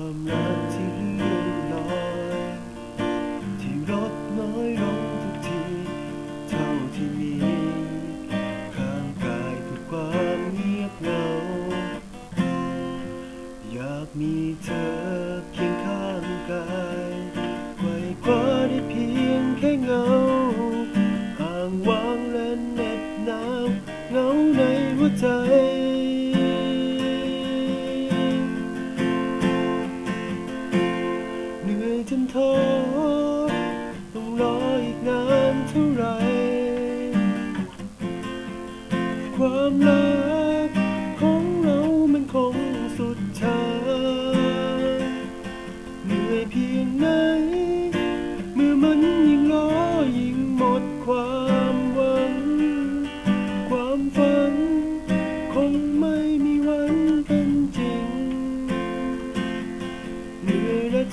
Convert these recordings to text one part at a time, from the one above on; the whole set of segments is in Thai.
ความรักที่เลื่อนลอยที่ลดน้อยลงทุกที เท่าที่มีข้างกายเพื่อความเงียบเหงา อยากมีเธอเคียงข้างกายไกวคว้าได้เพียงแค่เงา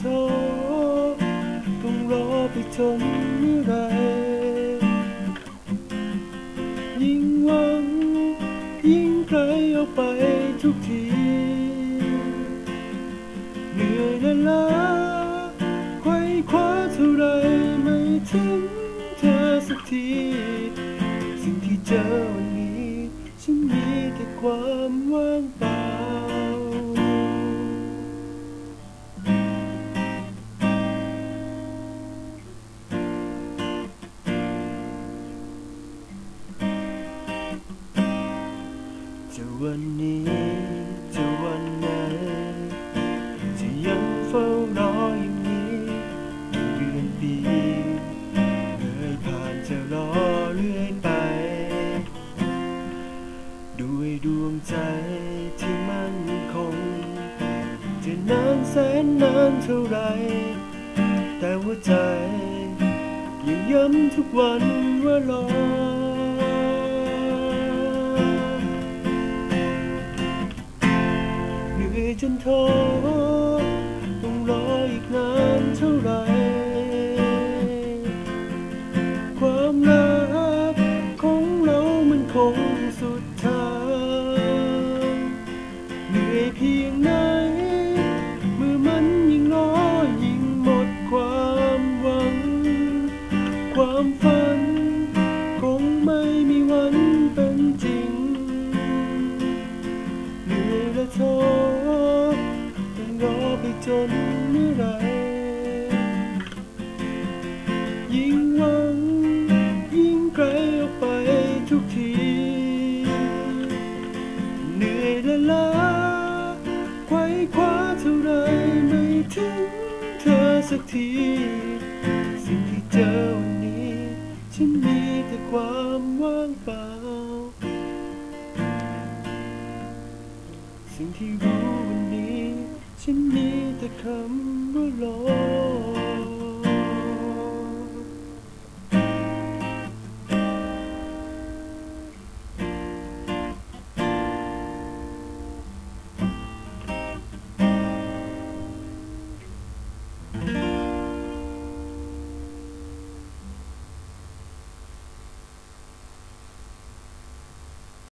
ท้อต้องรอไปจนเมื่อไรยิ่งหวัง ยิ่งไกลออกไปทุกทีเหนื่อยและล้าไขว้คว้าเท่าไรไม่ถึงเธอสักที สิ่งที่เจอวันนี้ ฉันมีแต่ความว่างเปล่า วันนี้จะวันไหนจะยังเฝ้ารออย่างนี้เดือนปีเลยผ่านจะรอเรื่อยไป ด้วยดวงใจที่มั่นคง จะนานแสนนานเท่าไร แต่หัวใจยังย้ำทุกวันว่ารอ นื่อยจนท้อต้องรออีกนานเท่าไร ความรักของเรามันคงสุดท้าย จนเมื่อไรยิ่งหวังยิ่งไกลออกไปทุกที เหนื่อยและล้าไขว้คว้าเท่าไรไม่ถึงเธอสักที สิ่งที่เจอวันนี้ ฉันมีแต่ความว่างเปล่า สิ่งที่รู้ วัน